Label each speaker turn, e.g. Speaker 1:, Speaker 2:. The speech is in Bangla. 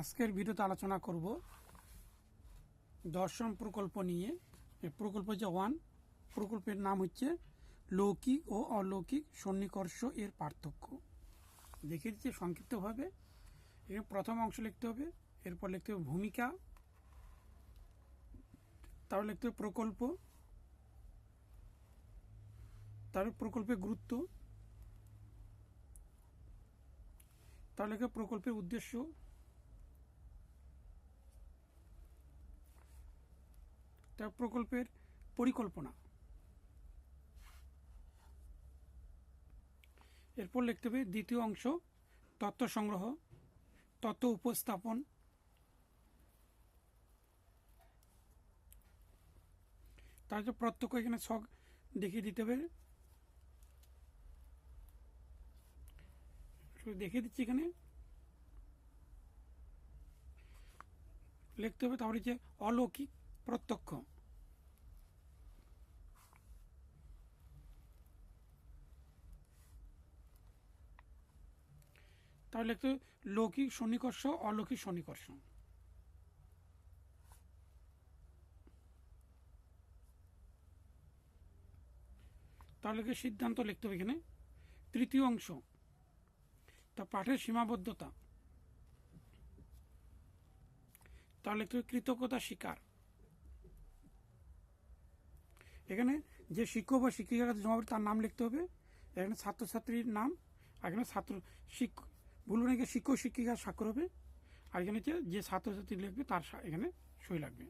Speaker 1: আজকের ভিডিওতে আলোচনা করব দর্শন প্রকল্প নিয়ে। প্রকল্প যে ওয়ান প্রকল্পের নাম হচ্ছে লৌকিক ও অলৌকিক সন্নিকর্ষ এর পার্থক্য। দেখে দিচ্ছি সংক্ষিপ্তভাবে। এখানে প্রথম অংশ লিখতে হবে, এরপর লিখতে হবে ভূমিকা, তারপর লিখতে হবে প্রকল্প, তারপর প্রকল্পের গুরুত্ব তাহলে প্রকল্পের উদ্দেশ্য তার প্রকল্পের পরিকল্পনা। এরপর লিখতে হবে দ্বিতীয় অংশ তথ্য সংগ্রহ তথ্য উপস্থাপন। তার যে প্রত্যক্ষ এখানে ছক দেখিয়ে দিতে হবে। দেখিয়ে দিচ্ছি এখানে। লিখতে হবে তাহলে যে অলৌকিক প্রত্যক্ষ। তাহলে হবে লৌকিক সন্নিকর্ষ, অলৌকিক সন্নিকর্ষ। তাহলে কি সিদ্ধান্ত লিখতে হবে এখানে? তৃতীয় অংশ। তা পাঠের সীমাবদ্ধতা। তাহলে হবে কৃতজ্ঞতা স্বীকার। এখানে যে শিক্ষক বা শিক্ষিকারা জমা তার নাম লিখতে হবে। এখানে ছাত্রছাত্রীর নাম এখানে ছাত্র শিক্ষক ভুল নাকি শিক্ষক শিক্ষিকার স্বাক্ষর হবে, আর এখানে যে ছাত্রছাত্রী লিখবে তার এখানে সই লাগবে।